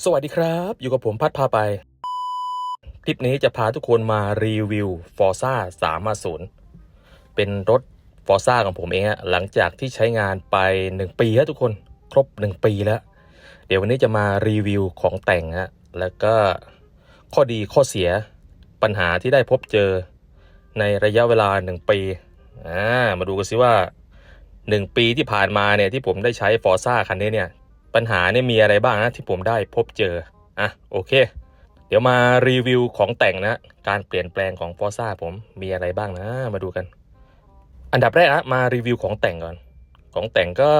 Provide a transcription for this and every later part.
สวัสดีครับ อยู่กับผมพัดพาไป คลิปนี้จะพาทุกคนมารีวิว Forza 350 เป็นรถ Forza ของผมเองอะหลังจากที่ใช้งานไป 1 ปีแล้วทุกคนครบ 1 ปีแล้ว เดี๋ยววันนี้จะมารีวิวของแต่งฮะแล้วก็ข้อดีข้อเสียปัญหาที่ได้พบเจอในระยะเวลา 1 ปีอ่ามาดูกันสิว่า 1 ปีที่ผ่านมาเนี่ยที่ผมได้ใช้ Forza คันนี้เนี่ย ปัญหาเนี่ยมีอะไรบ้างนะที่ผมได้พบเจอ อะโอเค เดี๋ยวมารีวิวของแต่งนะ การเปลี่ยนแปลงของฟอร์ซ่าผมมีอะไรบ้างนะ มาดูกัน อันดับแรกนะมารีวิวของแต่งก่อน ของแต่งก็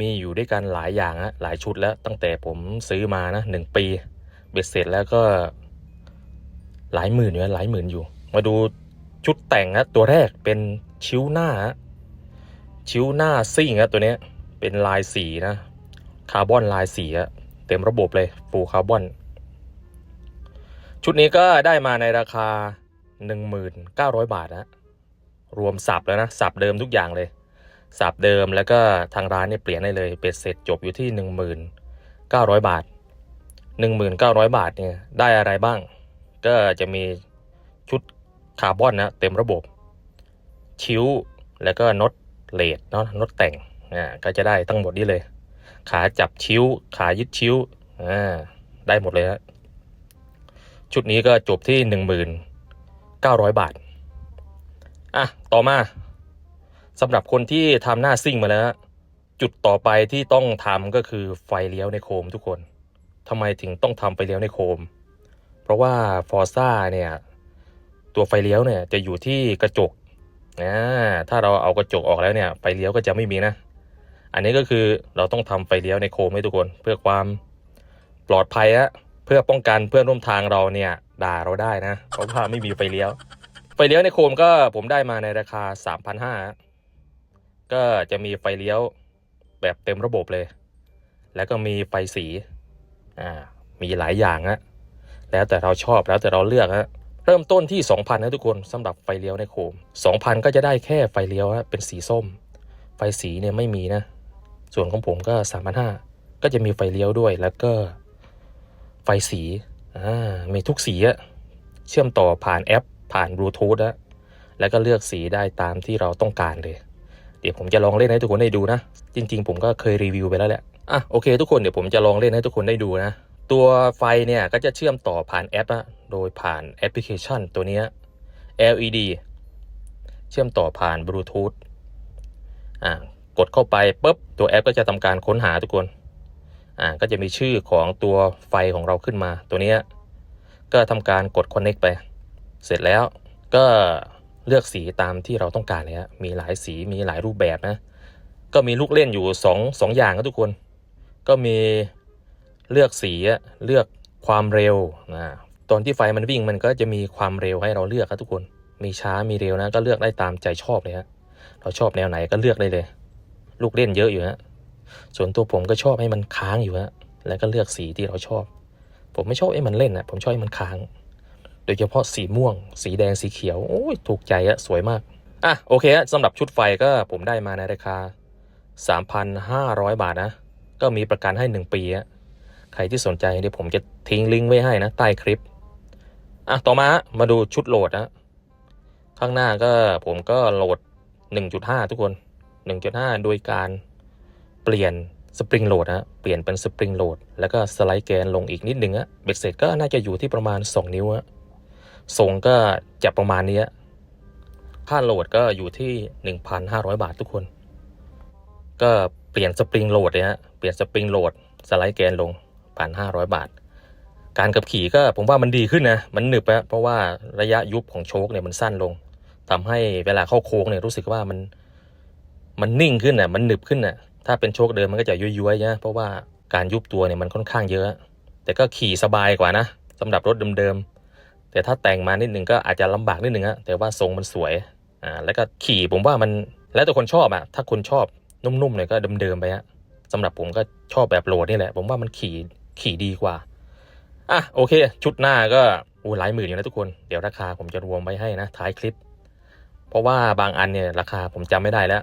มีอยู่ด้วยกันหลายอย่างนะหลายชุดแล้วตั้งแต่ผมซื้อมานะหนึ่งปี เบ็ดเสร็จแล้วก็หลายหมื่นอยู่หลายหมื่นอยู่ มาดูชุดแต่งนะตัวแรกเป็นชิ้วหน้าชิ้วหน้าซิ่งนะตัวเนี้ยเป็นลายสีนะ คาร์บอนลายสีอะเต็มระบบเลยฟูคาร์บอน ชุดนี้ก็ได้มาในราคา 1,900 บาทนะรวมสับแล้วนะสับเดิมทุกอย่างเลยสับเดิมแล้วก็ทางร้านเนี่ยเปลี่ยนได้เลยเป็ดเสร็จจบอยู่ที่ 1,900 บาท 1,900 บาทเนี่ยได้อะไรบ้าง ก็จะมีชุดคาร์บอนนะเต็มระบบ ชิ้วแล้วก็น็อตเลดเนาะน็อตแต่งอ่าก็จะได้ทั้งหมดนี้เลย ขาจับชิ้ว ขายึดชิ้วอ่าได้หมดเลยฮะชุดนี้ก็จบที่หนึ่งหมื่นเก้าร้อยบาท อะ ต่อมาสำหรับคนที่ทำหน้าซิ่งมาแล้ว จุดต่อไปที่ต้องทำก็คือไฟเลี้ยวในโคมทุกคนทำไมถึงต้องทำไฟเลี้ยวในโคม เพราะว่าฟอร์ซ่าเนี่ย ตัวไฟเลี้ยวเนี่ยจะอยู่ที่กระจกนะถ้าเราเอากระจกออกแล้วเนี่ย ไฟเลี้ยวก็จะไม่มีนะ อันนี้ก็คือเราต้องทำไฟเลี้ยวในโคมให้ทุกคน เพื่อความปลอดภัยอะเพื่อป้องกันเพื่อนร่วมทางเราเนี่ย ด่าเราได้นะเพราะว่าไม่มีไฟเลี้ยว ไฟเลี้ยวในโคมก็ผมได้มาในราคา 3,500ก็จะมีไฟเลี้ยวแบบเต็มระบบเลย แล้วก็มีไฟสีอ่ามีหลายอย่างอะแล้วแต่เราชอบแล้วแต่เราเลือกฮะเริ่มต้นที่ 2,000นะทุกคนสำหรับไฟเลี้ยวในโคม 2,000 ก็จะได้แค่ไฟเลี้ยวฮะเป็นสีส้ม ไฟสีเนี่ยไม่มีนะ ส่วนของผมก็สามพันห้าก็จะมีไฟเลี้ยวด้วย แล้วก็ไฟสีอ่ามีทุกสีอะเชื่อมต่อผ่านแอป ผ่านบลูทูธอะแล้วก็เลือกสีได้ตามที่เราต้องการเลย เดี๋ยวผมจะลองเล่นให้ทุกคนได้ดูนะ จริง ๆ ผมก็เคยรีวิวไปแล้วแหละอะโอเคทุกคนเดี๋ยวผมจะลองเล่นให้ทุกคนได้ดูนะ ตัวไฟเนี่ยก็จะเชื่อมต่อผ่านแอปอะโดยผ่านแอปพลิเคชันตัวนี้ LED เชื่อมต่อผ่านบลูทูธอ่า กดเข้าไปปุ๊บตัวแอปก็จะทำการค้นหาทุกคนอ่าก็จะมีชื่อของตัวไฟของเราขึ้นมาตัวนี้ก็ทำการกด Connect ไป เสร็จแล้วก็เลือกสีตามที่เราต้องการเลยฮะมีหลายสีมีหลายรูปแบบนะ ก็มีลูกเล่นอยู่สองสองอย่างครับทุกคน ก็มีเลือกสีเลือกความเร็วนะตอนที่ไฟมันวิ่งมันก็จะมีความเร็วให้เราเลือกครับทุกคน มีช้ามีเร็วนะก็เลือกได้ตามใจชอบเลยฮะเราชอบแนวไหนก็เลือกได้เลย ลูกเล่นเยอะอยู่ฮะส่วนตัวผมก็ชอบให้มันค้างอยู่ฮะแล้วก็เลือกสีที่เราชอบ ผมไม่ชอบให้มันเล่นนะผมชอบให้มันค้าง โดยเฉพาะสีม่วง สีแดงสีเขียวโอ้ยถูกใจอะสวยมากอะโอเคฮะสำหรับชุดไฟก็ผมได้มาในราคา 3,500 บาทนะ ก็มีประกันให้ 1 ปีฮะใครที่สนใจเดี๋ยวผมจะทิ้งลิงก์ไว้ให้นะ ใต้คลิปอะต่อมามาดูชุดโหลดนะ ข้างหน้าก็ผมก็โหลด 1.5 ทุกคน 1.5 โดยการเปลี่ยนสปริงโหลดนะเปลี่ยนเป็นสปริงโหลดแล้วก็สไลด์แกนลงอีกนิดนึงอะเบ็ดเสร็จก็น่าจะอยู่ที่ประมาณ 2 นิ้วอะทรงก็จะประมาณนี้ค่าโหลดก็อยู่ที่ 1,500 บาททุกคน ก็เปลี่ยนสปริงโหลดเลยฮะเปลี่ยนสปริงโหลดสไลด์แกนลง 1,500 บาท การขับขี่ก็ผมว่ามันดีขึ้นนะมันหนึบอะเพราะว่าระยะยุบของโชคเนี่ยมันสั้นลงทำให้เวลาเข้าโค้งเนี่ยรู้สึกว่ามัน มันนิ่งขึ้นน่ะ มันหนึบขึ้นน่ะ ถ้าเป็นโชคเดิมมันก็จะย้วยๆนะเพราะว่าการยุบตัวเนี่ยมันค่อนข้างเยอะ แต่ก็ขี่สบายกว่านะสำหรับรถเดิมๆ แต่ถ้าแต่งมานิดนึงก็อาจจะลำบากนิดนึงอะแต่ว่าทรงมันสวย อ่า แล้วก็ขี่ผมว่ามันแล้วแต่คนชอบอะถ้าคนชอบนุ่มๆเนี่ยก็เดิมๆไปฮะสำหรับผมก็ชอบแบบโหลดนี่แหละ ผมว่ามันขี่ขี่ดีกว่า อะโอเค ชุดหน้าก็อู้หลายหมื่นอยู่นะทุกคน เดี๋ยวราคาผมจะรวมไว้ให้นะท้ายคลิป เพราะว่าบางอันเนี่ยราคาผมจำไม่ได้แล้ว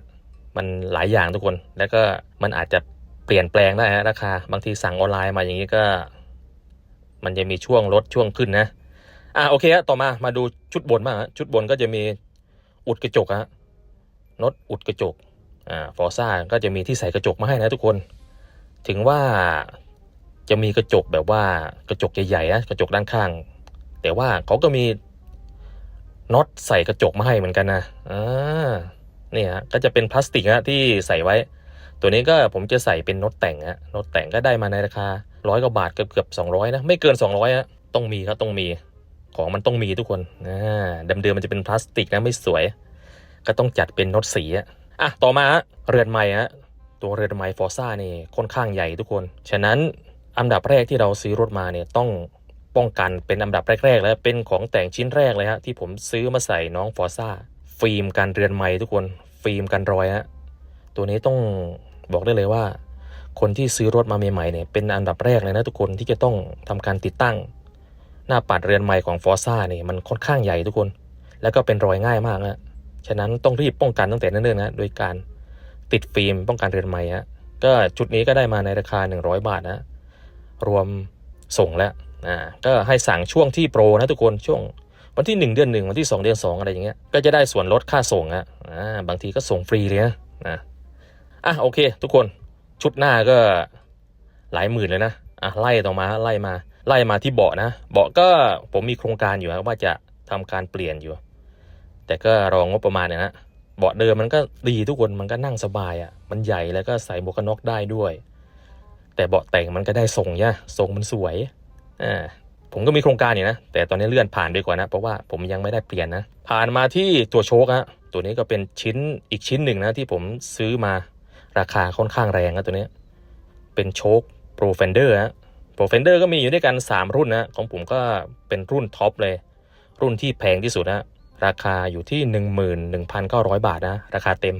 มันหลายอย่างทุกคน แล้วก็มันอาจจะเปลี่ยนแปลงได้ฮะราคา บางทีสั่งออนไลน์มาอย่างนี้ก็ มันจะมีช่วงลดช่วงขึ้นนะ อะโอเคฮะต่อมามาดูชุดบนบ้างฮะชุดบนก็จะมีอุดกระจกฮะน็อตอุดกระจกอ่าฟอร์ซ่าก็จะมีที่ใส่กระจกมาให้นะทุกคน ถึงว่าจะมีกระจกแบบว่ากระจกใหญ่ๆนะกระจกด้านข้าง แต่ว่าเขาก็มีน็อตใส่กระจกมาให้เหมือนกันนะอ่า นี่ฮะก็จะเป็นพลาสติกฮะที่ใส่ไว้ ตัวนี้ก็ผมจะใส่เป็นน็อตแต่งฮะน็อตแต่งก็ได้มาในราคาร้อยกว่าบาทเกือบเกือบสองร้อยนะไม่เกินสองร้อยฮะต้องมีครับต้องมีของมันต้องมีทุกคนอ่าเดิมๆมันจะเป็นพลาสติกนะไม่สวย ก็ต้องจัดเป็นน็อตสีอะอะต่อมาฮะเรือนไม้ฮะตัวเรือนไม้ฟอร์ซ่านี่ค่อนข้างใหญ่ทุกคน ฉะนั้นอันดับแรกที่เราซื้อรถมาเนี่ยต้องป้องกันเป็นอันดับแรกๆแล้วเป็นของแต่งชิ้นแรกเลยฮะที่ผมซื้อมาใส่น้องฟอร์ซ่า ฟิล์มกันเรือนไม้ทุกคนฟิล์มกันรอยฮะตัวนี้ต้องบอกได้เลยว่า คนที่ซื้อรถมาใหม่ๆเนี่ยเป็นอันดับแรกเลยนะทุกคนที่จะต้องทำการติดตั้ง หน้าปัดเรือนไม้ของฟอร์ซ่าเนี่ยมันค่อนข้างใหญ่ทุกคน แล้วก็เป็นรอยง่ายมากนะฉะนั้นต้องรีบป้องกันตั้งแต่เนิ่นๆนะโดยการติดฟิล์มป้องกันเรือนไม้ฮะก็ชุดนี้ก็ได้มาในราคา 100 บาทนะรวมส่งแล้วอ่าก็ให้สั่งช่วงที่โปรนะทุกคนช่วง วันที่ 1 เดือน1วันที่ 2 เดือน 2 อะไรอย่างเงี้ยก็จะได้ส่วนลดค่าส่งอะอ่าบางทีก็ส่งฟรีเลยนะนะอะโอเค ทุกคนชุดหน้าก็หลายหมื่นเลยนะอะไล่ต่อมาไล่มาไล่มาที่เบาะนะเบาะก็ผมมีโครงการอยู่นะว่าจะทำการเปลี่ยนอยู่ แต่ก็รองงบประมาณเนี่ยนะเบาะเดิมมันก็ดีทุกคนมันก็นั่งสบายอะ่ะมันใหญ่แล้วก็ใส่หมวกกันน็อกได้ด้วย แต่เบาะแต่งมันก็ได้ทรงย่ะทรงมันสวยอ่า ผมก็มีโครงการอยู่นะ แต่ตอนนี้เลื่อนผ่านไปก่อนนะ เพราะว่าผมยังไม่ได้เปลี่ยนนะ ผ่านมาที่ตัวโชคฮะตัวนี้ก็เป็นชิ้นอีกชิ้นหนึ่งนะที่ผมซื้อมาราคาค่อนข้างแรงนะตัวนี้ เป็นโชคโปรเฟนเดอร์ฮะโปรเฟนเดอร์ก็มีอยู่ด้วยกัน 3 รุ่นนะของผมก็เป็นรุ่นท็อปเลย รุ่นที่แพงที่สุดนะราคาอยู่ที่ 11,900 บาทนะ ราคาเต็ม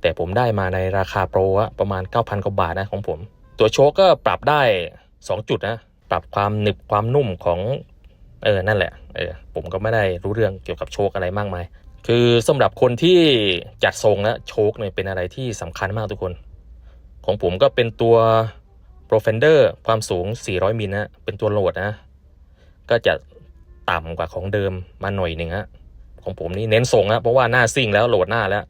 แต่ผมได้มาในราคาโปรประมาณ 9,000 กว่าบาทนะของผม ตัวโชคก็ปรับได้ 2 จุดนะ ปรับความหนึบความนุ่มของเออนั่นแหละเออผมก็ไม่ได้รู้เรื่องเกี่ยวกับโชคอะไรมากมาย คือสำหรับคนที่จัดทรงแนะโชคเนี่ยเป็นอะไรที่สำคัญมากทุกคน ของผมก็เป็นตัว Pro Fender ความสูง 400 มิลนะเป็นตัวโหลดนะ ก็จะต่ำกว่าของเดิมมาหน่อยหนึ่งฮะของผมนี่เน้นทรงนะเพราะว่าหน้าซิ่งแล้วโหลดหน้าแล้ว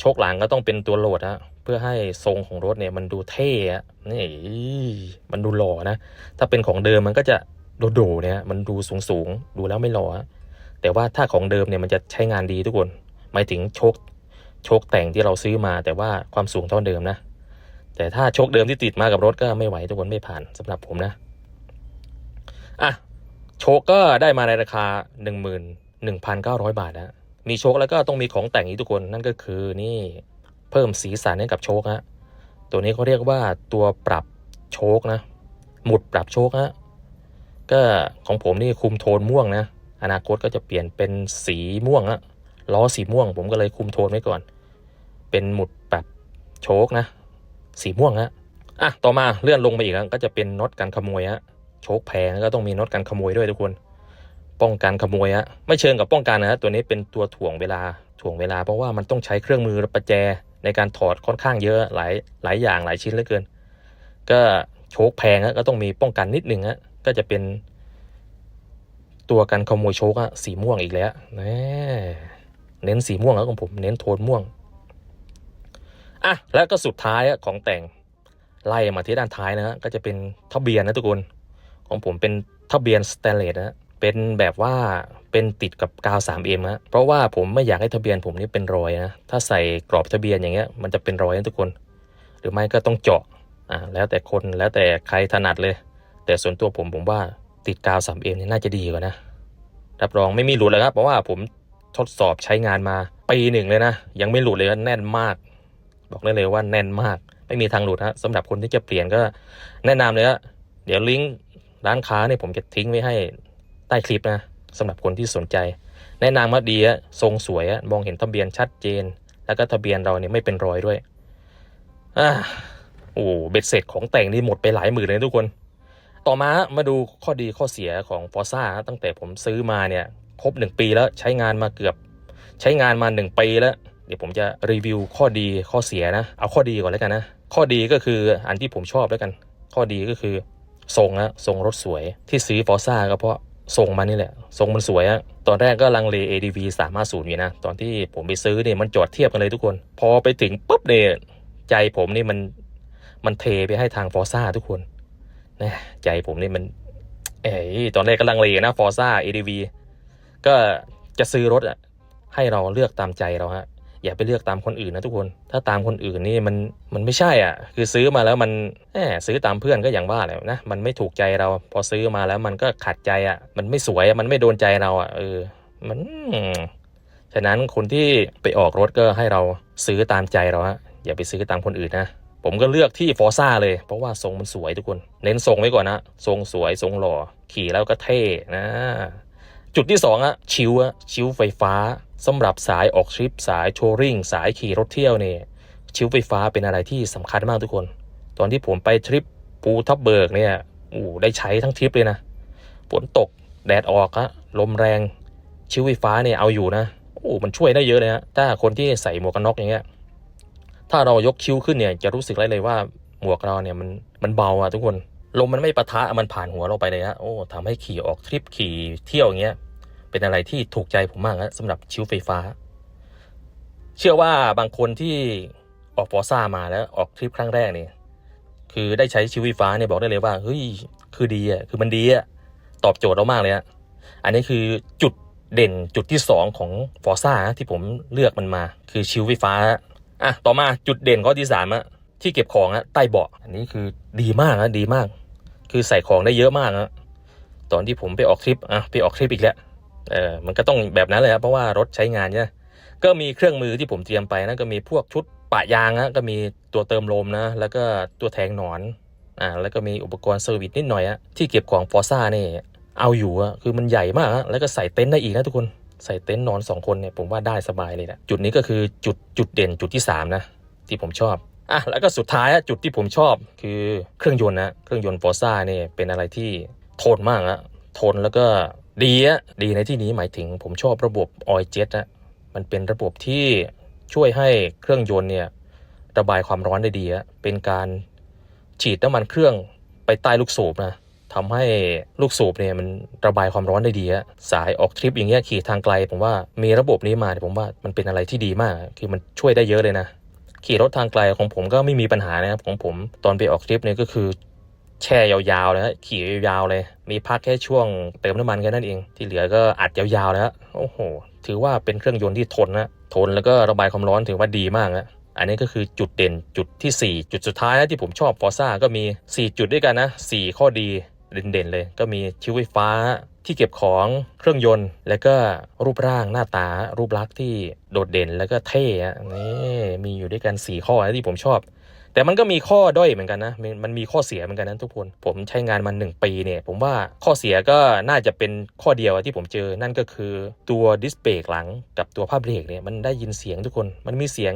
โชคหลังก็ต้องเป็นตัวโหลดฮะ เพื่อให้ทรงของรถเนี่ยมันดูเท่นี่มันดูหล่อนะ ถ้าเป็นของเดิมมันก็จะโดดๆเนี่ยมันดูสูงๆดูแล้วไม่หล่อแต่ว่าถ้าของเดิมเนี่ยมันจะใช้งานดีทุกคน หมายถึงโชคโชคแต่งที่เราซื้อมา แต่ว่าความสูงเท่าเดิมนะ แต่ถ้าโชคเดิมที่ติดมากับรถก็ไม่ไหวทุกคนไม่ผ่านสำหรับผมนะอะโชคก็ได้มาในราคา 11,900 บาทนะมีโชคแล้วก็ต้องมีของแต่งอีกทุกคนนั่นก็คือนี่ เพิ่มสีสันให้กับโชคฮะตัวนี้เขาเรียกว่าตัวปรับโชคนะ หมุดปรับโชคฮะก็ของผมนี่คุมโทนม่วงนะ อนาคตก็จะเปลี่ยนเป็นสีม่วงฮะล้อสีม่วง ผมก็เลยคุมโทนไว้ก่อน เป็นหมุดปรับโชคนะ สีม่วงฮะอะต่อมาเลื่อนลงไปอีกฮะก็จะเป็นน็อตกันขโมยฮะโชคแพงก็ต้องมีน็อตกันขโมยด้วยทุกคน ป้องกันขโมยฮะไม่เชิงกับป้องกันนะฮะตัวนี้เป็นตัวถ่วงเวลาถ่วงเวลาเพราะว่ามันต้องใช้เครื่องมือประแจ ในการถอดค่อนข้างเยอะหลายหลายอย่างหลายชิ้นเหลือเกิน ก็โชคแพงก็ต้องมีป้องกันนิดนึงฮะก็จะเป็น ตัวกันขโมยโชคอะสีม่วงอีกแล้วน่เน้นสีม่วงแล้วของผมเน้นโทนม่วงอะแล้วก็สุดท้ายอะของแต่งไล่มาที่ด้านท้ายนะฮะก็จะเป็นทะเบียนนะทุกคนของผมเป็นทะเบียนสแตนเลสนะเป็นแบบว่า เป็นติดกับกาว 3M นะเพราะว่าผมไม่อยากให้ทะเบียนผมนี่เป็นรอยนะ ถ้าใส่กรอบทะเบียนอย่างเงี้ยมันจะเป็นรอยนะทุกคน หรือไม่ก็ต้องเจาะอ่าแล้วแต่คนแล้วแต่ใครถนัดเลย แต่ส่วนตัวผมผมว่าติดกาว 3M นี่น่าจะดีกว่านะ รับรองไม่มีหลุดเลยครับ เพราะว่าผมทดสอบใช้งานมาปีหนึ่งเลยนะ ยังไม่หลุดเลยแน่นมาก บอกได้เลยว่าแน่นมาก ไม่มีทางหลุดฮะสำหรับคนที่จะเปลี่ยนก็แนะนำเลยฮะเดี๋ยวลิงก์ร้านค้าเนี่ยผมจะทิ้งไว้ให้ใต้คลิปนะ สำหรับคนที่สนใจแนนำว่าดีอะทรงสวยอะมองเห็นทะเบียนชัดเจน แล้วก็ทะเบียนเราเนี่ยไม่เป็นรอยด้วยอ่าโอ้เบ็ดเสร็จของแต่งนี่หมดไปหลายหมื่นเลยทุกคน ต่อมามาดูข้อดีข้อเสียของฟอร์ซ่าตั้งแต่ผมซื้อมาเนี่ยครบหนึ่งปีแล้วใช้งานมาเกือบ ใช้งานมาหนึ่งปีแล้ว เดี๋ยวผมจะรีวิวข้อดีข้อเสียนะ เอาข้อดีก่อนแล้วกันนะ ข้อดีก็คืออันที่ผมชอบแล้วกัน ข้อดีก็คือทรงนะทรงรถสวยที่ซื้อฟอร์ซ่าก็เพราะ ทรงมันนี่แหละ ทรงมันสวยอะตอนแรกก็ลังเล ADV 350อยู่นะ ตอนที่ผมไปซื้อเนี่ยมันจอดเทียบกันเลยทุกคน พอไปถึงปุ๊บเนี่ยใจผมนี่มันมันเทไปให้ทางฟอร์ซ่าทุกคนนะใจผมนี่มันเอ้ยตอนแรกก็ลังเลนะฟอร์ซ่า ADV ก็จะซื้อรถอะให้เราเลือกตามใจเราฮะ อย่าไปเลือกตามคนอื่นนะทุกคน ถ้าตามคนอื่นนี่มันมันไม่ใช่อะ คือซื้อมาแล้วมันแหมซื้อตามเพื่อนก็อย่างว่าแหละนะ มันไม่ถูกใจเรา พอซื้อมาแล้วมันก็ขัดใจอะ มันไม่สวยมันไม่โดนใจเราอะเออ มัน ฉะนั้นคนที่ไปออกรถก็ให้เราซื้อตามใจเราฮะ อย่าไปซื้อตามคนอื่นนะผมก็เลือกที่ฟอร์ซ่าเลย เพราะว่าทรงมันสวยทุกคน เน้นทรงไว้ก่อนนะทรงสวยทรงหล่อ ขี่แล้วก็เท่นะ จุดที่สองอะชิวอะชิวไฟฟ้า สำหรับสายออกทริป สายโชว์ริงสายขี่รถเที่ยวเนี่ยชิวไฟฟ้าเป็นอะไรที่สำคัญมากทุกคน ตอนที่ผมไปทริปภูทับเบิกเนี่ยโอ้ได้ใช้ทั้งทริปเลยนะฝนตกแดดออกอะลมแรง ชิวไฟฟ้าเนี่ยเอาอยู่นะโอ้มันช่วยได้เยอะเลยฮะถ้าคนที่ใส่หมวกกันน็อกอย่างเงี้ยถ้าเรายกคิ้วขึ้นเนี่ยจะรู้สึกได้เลยว่าหมวกเราเนี่ยมันมันเบาอะทุกคนลมมันไม่ปะทะมันผ่านหัวเราไปเลยฮะโอ้ทำให้ขี่ออกทริปขี่เที่ยวอย่างเงี้ย เป็นอะไรที่ถูกใจผมมากนะสำหรับชิวไฟฟ้า เชื่อว่าบางคนที่ออกฟอร์ซ่ามาแล้วออกทริปครั้งแรกเนี่ยคือได้ใช้ชิวไฟฟ้าเนี่ยบอกได้เลยว่าเฮ้ยคือดีอะคือมันดีอะตอบโจทย์เรามากเลยอะอันนี้คือจุดเด่นจุดที่สองของฟอร์ซ่าที่ผมเลือกมันมา คือชิวไฟฟ้าอะต่อมาจุดเด่นข้อที่สามอะที่เก็บของอะใต้เบาะอันนี้คือดีมากนะดีมาก คือใส่ของได้เยอะมากนะตอนที่ผมไปออกทริปอะไปออกทริปอีกแล้ว เออมันก็ต้องแบบนั้นเลยครับเพราะว่ารถใช้งานเนี่ยก็มีเครื่องมือที่ผมเตรียมไปนะก็มีพวกชุดปะยางนะก็มีตัวเติมลมนะ แล้วก็ตัวแทงหนอนอ่าแล้วก็มีอุปกรณ์เซอร์วิสนิดหน่อยอะที่เก็บของฟอร์ซ่านี่เอาอยู่อะคือมันใหญ่มากอะแล้วก็ใส่เต็นท์ได้อีกนะทุกคนใส่เต็นท์นอนสองคนเนี่ยผมว่าได้สบายเลยแหละจุดนี้ก็คือจุดจุดเด่นจุดที่สามนะ ที่ผมชอบอะแล้วก็สุดท้ายอะจุดที่ผมชอบคือเครื่องยนต์นะเครื่องยนต์ฟอร์ซ่านี่เป็นอะไรที่ทนมากอะทนแล้วก็ ดีอะดีในที่นี้หมายถึงผมชอบระบบออยเจ็ตอะมันเป็นระบบที่ช่วยให้เครื่องยนต์เนี่ยระบายความร้อนได้ดีอะเป็นการฉีดน้ำมันเครื่องไปใต้ลูกสูบนะทำให้ลูกสูบเนี่ยมันระบายความร้อนได้ดีอะสายออกทริปอย่างเงี้ยขี่ทางไกล ผมว่ามีระบบนี้มาเนี่ยผมว่ามันเป็นอะไรที่ดีมาก คือมันช่วยได้เยอะเลยนะขี่รถทางไกลของผมก็ไม่มีปัญหานะครับของผมตอนไปออกทริปเนี่ยก็คือ แช่ยาวๆเลยขี่ยาวๆเลย มีพักแค่ช่วงเติมน้ำมันแค่นั้นเอง ที่เหลือก็อัดยาวๆแล้วโอ้โห ถือว่าเป็นเครื่องยนต์ที่ทนนะทนแล้วก็ระบายความร้อนถือว่าดีมากนะอันนี้ก็คือจุดเด่นจุดที่ 4 จุดสุดท้ายนะที่ผมชอบฟอร์ซ่าก็มี 4 จุดด้วยกันนะ4ข้อดีเด่นๆเลย ก็มีชิวไฟฟ้าที่เก็บของเครื่องยนต์ แล้วก็รูปร่างหน้าตารูปลักษณ์ที่โดดเด่นแล้วก็เท่นี่มีอยู่ด้วยกัน 4 ข้อนะที่ผมชอบ แต่มันก็มีข้อด้อยเหมือนกันนะ มันมีข้อเสียเหมือนกันนะทุกคน ผมใช้งานมาหนึ่งปีเนี่ย ผมว่าข้อเสียก็น่าจะเป็นข้อเดียวที่ผมเจอ นั่นก็คือตัวดิสเบรกหลังกับตัวผ้าเบรกเนี่ย มันได้ยินเสียงทุกคน มันมีเสียง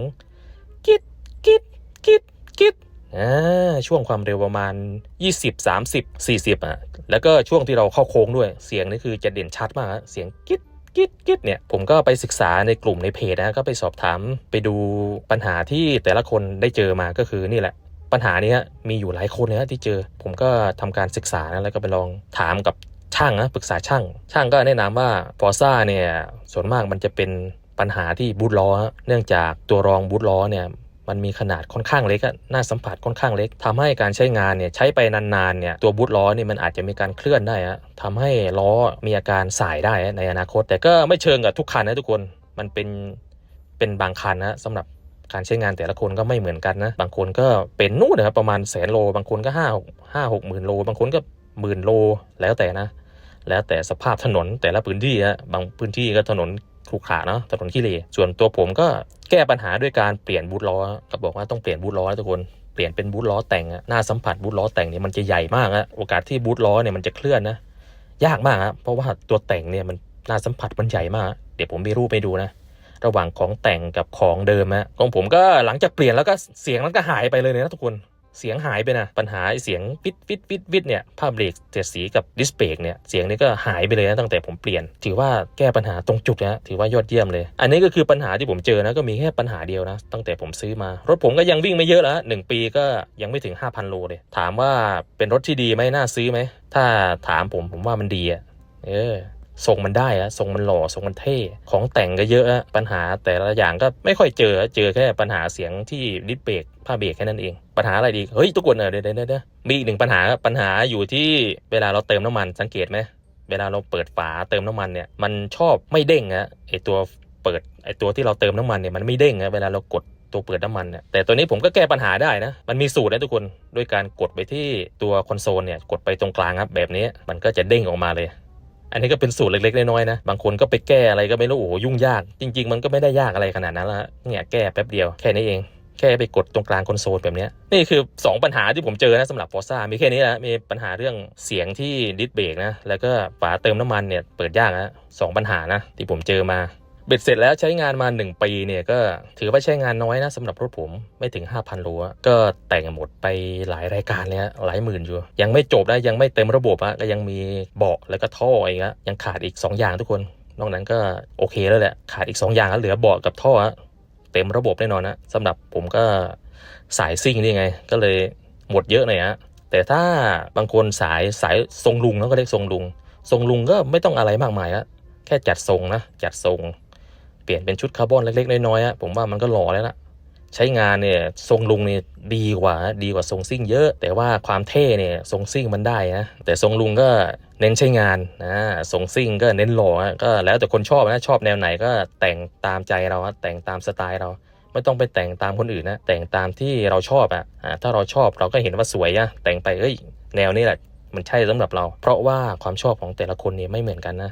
กิดกิดกิดกิดอ่าช่วงความเร็วประมาณ 20 30 40 อะ แล้วก็ช่วงที่เราเข้าโค้งด้วย เสียงนี่คือจะเด่นชัดมากอะเสียงกิด กิดกิดเนี่ยผมก็ไปศึกษาในกลุ่มในเพจนะก็ไปสอบถามไปดูปัญหาที่แต่ละคนได้เจอมาก็คือนี่แหละ ปัญหานี้มีอยู่หลายคนเลยนะที่เจอ ผมก็ทำการศึกษานะแล้วก็ไปลองถามกับช่างนะปรึกษาช่าง ช่างก็แนะนำว่าฟอร์ซ่าเนี่ยส่วนมากมันจะเป็นปัญหาที่บูทล้อ เนื่องจากตัวรองบูทล้อเนี่ย มันมีขนาดค่อนข้างเล็กหน้าสัมผัสค่อนข้างเล็กทำให้การใช้งานเนี่ยใช้ไปนานๆเนี่ยตัวบูทล้อเนี่ยมันอาจจะมีการเคลื่อนได้อะทำให้ล้อมีอาการสายได้ในอนาคต แต่ก็ไม่เชิงกับทุกคันนะทุกคนมันเป็นเป็นบางคันนะสำหรับการใช้งานแต่ละคนก็ไม่เหมือนกันนะ บางคนก็เป็นนู่นนะครับประมาณแสนโล บางคนก็ห้าห้าหกหมื่นโล บางคนก็หมื่นโลแล้วแต่นะ แล้วแต่สภาพถนนแต่ละพื้นที่อะบางพื้นที่ก็ถนน ขรุขระเนาะถนนขี้เหร่ส่วนตัวผมก็แก้ปัญหาด้วยการเปลี่ยนบูทล้อก็บอกว่าต้องเปลี่ยนบูทล้อทุกคนเปลี่ยนเป็นบูทล้อแต่งอะหน้าสัมผัสบูทล้อแต่งเนี่ยมันจะใหญ่มากอะโอกาสที่บูทล้อเนี่ยมันจะเคลื่อนนะยากมากครับเพราะว่าตัวแต่งเนี่ยมันหน้าสัมผัสมันใหญ่มาก เดี๋ยวผมมีรูปไปดูนะระหว่างของแต่งกับของเดิมฮะของผมก็หลังจากเปลี่ยนแล้วก็เสียงมันก็หายไปเลยนะทุกคน เสียงหายไปนะ ปัญหาเสียงวิดวิดวิดวิดเนี่ยผ้าเบรกเสียสีกับดิสเบรกเนี่ยเสียงนี้ก็หายไปเลยนะตั้งแต่ผมเปลี่ยน ถือว่าแก้ปัญหาตรงจุดนะถือว่ายอดเยี่ยมเลย อันนี้ก็คือปัญหาที่ผมเจอนะก็มีแค่ปัญหาเดียวนะ ตั้งแต่ผมซื้อมารถผมก็ยังวิ่งไม่เยอะแล้วหนึ่งปีก็ยังไม่ถึง 5,000 โลเลยถามว่าเป็นรถที่ดีไหมน่าซื้อไหมถ้าถามผมผมว่ามันดีอะเออ ทรงมันได้อะทรงมันหล่อทรงมันเท่ ของแต่งก็เยอะอะปัญหาแต่ละอย่างก็ไม่ค่อยเจอเจอแค่ปัญหาเสียงที่ดิสเบรกผ้าเบรกแค่นั้นเอง ปัญหาอะไรดี เฮ้ยทุกคนเออเดี๋ยวเดี๋ยวเดี๋ยวมีอีกหนึ่งปัญหาปัญหาอยู่ที่เวลาเราเติมน้ำมันสังเกตไหมเวลาเราเปิดฝาเติมน้ำมันเนี่ยมันชอบไม่เด้งอะไอตัวเปิดไอตัวที่เราเติมน้ำมันเนี่ยมันไม่เด้งอะเวลาเรากดตัวเปิดน้ำมันเนี่ยแต่ตัวนี้ผมก็แก้ปัญหาได้นะ มันมีสูตรนะทุกคน ด้วยการกดไปที่ตัวคอนโซลเนี่ย กดไปตรงกลางครับแบบนี้ มันก็จะเด้งออกมาเลย อันนี้ก็เป็นสูตรเล็กๆน้อยๆนะ บางคนก็ไปแก้อะไรก็ไม่รู้โอ้โหยุ่งยาก จริง ๆ มันก็ไม่ได้ยากอะไรขนาดนั้นละเนี่ยแก้แป๊บเดียวแค่นี้เอง แค่ไปกดตรงกลางคอนโซลแบบนี้นี่คือ 2 ปัญหาที่ผมเจอนะสำหรับฟอร์ซ่ามีแค่นี้แหละมีปัญหาเรื่องเสียงที่ดิสเบรกนะแล้วก็ฝาเติมน้ำมันเนี่ยเปิดยากนะสองปัญหานะที่ผมเจอมา เบ็ดเสร็จแล้วใช้งานมา 1 ปีเนี่ยก็ถือว่าใช้งานน้อยนะสำหรับรถผมไม่ถึง 5,000โลอก็แต่งหมดไปหลายรายการเลยฮะหลายหมื่นอยู่ ยังไม่จบนะยังไม่เต็มระบบอะก็ยังมีเบาะแล้วก็ท่ออีกอะยังขาดอีก 2 อย่างทุกคน นอกนั้นก็โอเคแล้วแหละขาดอีก 2 อย่างแล้วเหลือเบาะกับท่ออะเต็มระบบแน่นอนนะสำหรับผมก็สายซิ่งนี่ไง ก็เลยหมดเยอะหน่อยฮะแต่ถ้าบางคนสายสายทรงลุงแล้วก็เรียกทรงลุง ทรงลุงก็ไม่ต้องอะไรมากมายอะแค่จัดทรงนะ จัดทรง ปลี่ยนเป็นชุดคาร์บอนเล็ก ๆ น้อยๆอะผมว่ามันก็หล่อแล้วล่ะใช้งานเนี่ยทรงลุงเนี่ยดีกว่าดีกว่าทรงซิ่งเยอะ แต่ว่าความเท่เนี่ยทรงซิ่งมันได้นะแต่ทรงลุงก็เน้นใช้งานนะทรงซิ่งก็เน้นหล่อก็แล้วแต่คนชอบนะชอบแนวไหนก็แต่งตามใจเราแต่งตามสไตล์เรา ไม่ต้องไปแต่งตามคนอื่นนะแต่งตามที่เราชอบอะ่ะถ้าเราชอบเราก็เห็นว่าสวยอะแต่งไปเอ้ยแนวนี้แหละมันใช่สำหรับเรา เพราะว่าความชอบของแต่ละคนเนี่ยไม่เหมือนกันนะ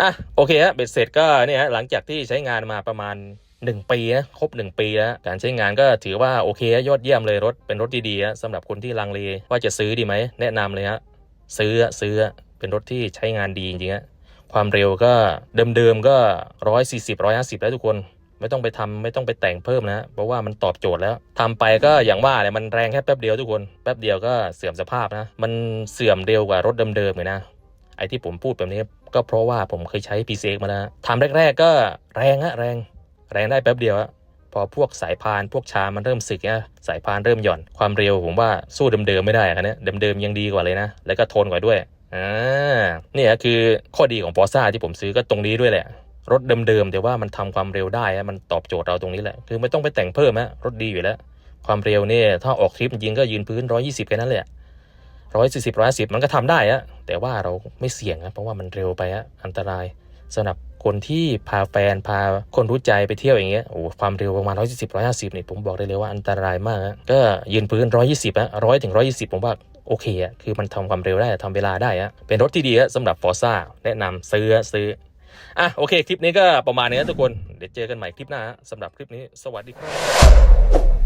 อะโอเคฮะเบ็ดเสร็จก็เนี่ยหลังจากที่ใช้งานมาประมาณ 1 ปีนะครบ 1 ปีแล้วการใช้งานก็ถือว่าโอเคยอดเยี่ยมเลยรถเป็นรถดีๆฮะสำหรับคนที่ลังเลว่าจะซื้อดีไหมแนะนำเลยฮะซื้อซื้อเป็นรถที่ใช้งานดีจริงๆฮะความเร็วก็เดิมๆก็ร้อยสี่สิบร้อยห้าสิบแล้วทุกคนไม่ต้องไปทำไม่ต้องไปแต่งเพิ่มนะเพราะว่ามันตอบโจทย์แล้วทำไปก็อย่างว่าเนี่ยมันแรงแค่แป๊บเดียวทุกคนแป๊บเดียวก็เสื่อมสภาพนะ มันเสื่อมเร็วกว่ารถเดิมๆเลยนะไอ้ที่ผมพูดแบบนี้ ก็เพราะว่าผมเคยใช้ p c x มาแล้วทำแรก ๆ ก็แรงฮะแรง แรงได้แป๊บเดียวอะพอพวกสายพานพวกชามันเริ่มสึกเนี่ยสายพานเริ่มหย่อนความเร็วผมว่าสู้เดิมๆไม่ได้อะคันเนี้ยเดิมๆยังดีกว่าเลยนะ แล้วก็ทนกว่าด้วยอ่าเนี่ยคือข้อดีของ p o r s a ที่ผมซื้อก็ตรงนี้ด้วยแหละ รถเดิมๆแต่ว่ามันทำความเร็วได้มันตอบโจทย์เราตรงนี้แหละ คือไม่ต้องไปแต่งเพิ่มฮะรถดีอยู่แล้ว ความเร็วเนี่ยถ้าออกทริปจริงก็ยืนพื้น 120แค่นั้นแหละ ร้อยสี่สิบร้อยสิบมันก็ทำได้อะแต่ว่าเราไม่เสี่ยงนะเพราะว่ามันเร็วไปอะอันตรายสำหรับคนที่พาแฟนพาคนรู้ใจไปเที่ยวอย่างเงี้ยโอ้ความเร็วประมาณร้อยสี่สิบร้อยห้าสิบนี่ผมบอกได้เลยว่าอันตรายมากก็ยืนพื้นร้อยยี่สิบอะร้อยถึงร้อยยี่สิบผมว่าโอเคอะคือมันทำความเร็วได้ทำเวลาได้อะเป็นรถที่ดีอะสำหรับฟอร์ซ่าแนะนำซื้อซื้ออะโอเค คลิปนี้ก็ประมาณนี้นะทุกคน เดี๋ยวเจอกันใหม่คลิปหน้าสำหรับคลิปนี้สวัสดีครับ